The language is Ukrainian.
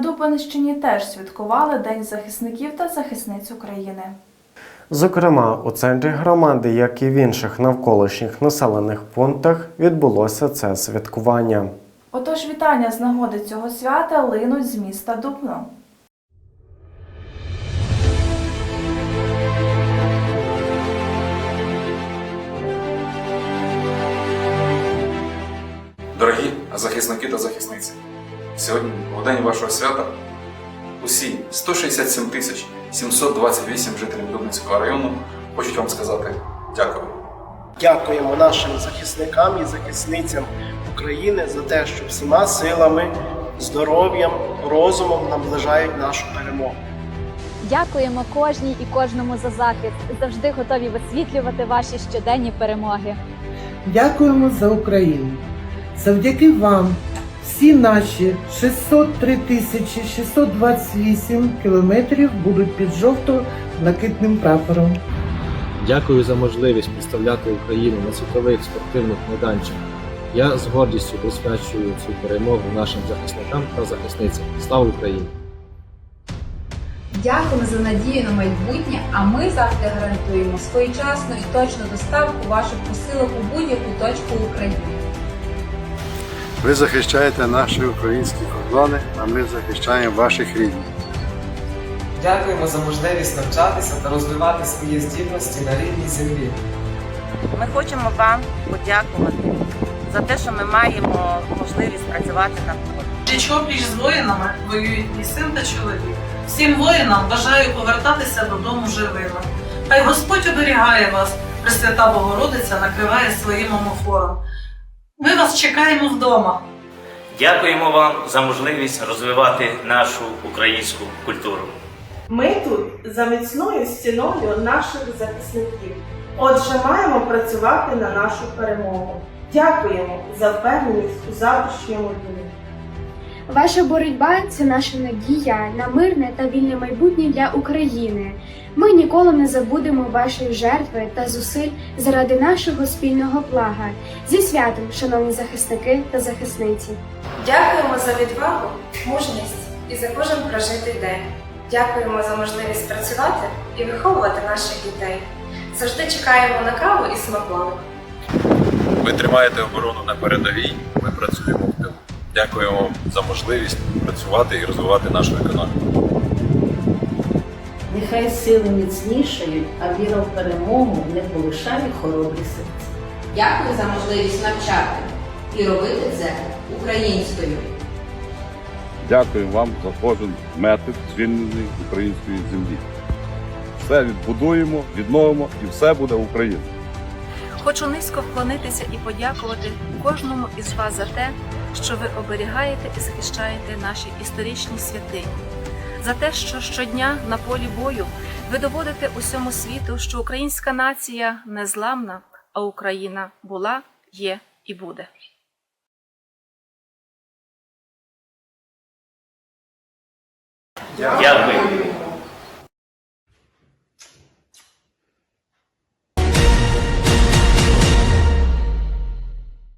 на теж святкували День захисників та захисниць України. Зокрема, у центрі громади, як і в інших навколишніх населених пунктах, відбулося це святкування. Отож, вітання з нагоди цього свята линуть з міста Дубно. Дорогі захисники та захисниці, сьогодні, у день вашого свята, усі 167 тисяч 728 жителів Дубницького району хочуть вам сказати дякую. Дякуємо нашим захисникам і захисницям України за те, що всіма силами, здоров'ям, розумом наближають нашу перемогу. Дякуємо кожній і кожному за захист. Завжди готові висвітлювати ваші щоденні перемоги. Дякуємо за Україну. Завдяки вам всі наші 603 тисячі 628 кілометрів будуть під жовто-блакитним прапором. Дякую за можливість представляти Україну на світових спортивних майданчиках. Я з гордістю присвячую цю перемогу нашим захисникам та захисницям. Слава Україні! Дякуємо за надію на майбутнє, а ми завжди гарантуємо своєчасну і точну доставку ваших посилок у будь-яку точку України. Ви захищаєте наші українські кордони, а ми захищаємо ваших рідних. Дякуємо за можливість навчатися та розвивати свої здібності на рідній землі. Ми хочемо вам подякувати за те, що ми маємо можливість працювати на фронті. Пліч з воїнами воюють мій син та чоловік. Всім воїнам бажаю повертатися додому живими. Хай Господь оберігає вас, Пресвята Богородиця накриває своїм омофором. Вас чекаємо вдома. Дякуємо вам за можливість розвивати нашу українську культуру. Ми тут за міцною стіною наших захисників. Отже, маємо працювати на нашу перемогу. Дякуємо за впевненість у завтрашньому дні. Ваша боротьба це наша надія на мирне та вільне майбутнє для України. Ми ніколи не забудемо вашої жертви та зусиль заради нашого спільного блага. Зі святом, шановні захисники та захисниці. Дякуємо за відвагу, мужність і за кожен прожитий день. Дякуємо за можливість працювати і виховувати наших дітей. Завжди чекаємо на каву і смаколик. Ви тримаєте оборону на передовій, ми працюємо в тилу. Дякуємо вам за можливість працювати і розвивати нашу економіку. Нехай сили міцнішають, а віра в перемогу не полишає хоробрі серця. Дякую за можливість навчати і робити це українською. Дякую вам за кожен метр звільненої української землі. Все відбудуємо, відновимо і все буде Україна. Хочу низько вклонитися і подякувати кожному із вас за те, що ви оберігаєте і захищаєте наші історичні святині, за те, що щодня на полі бою ви доводите усьому світу, що українська нація незламна, а Україна була, є і буде. Дякую.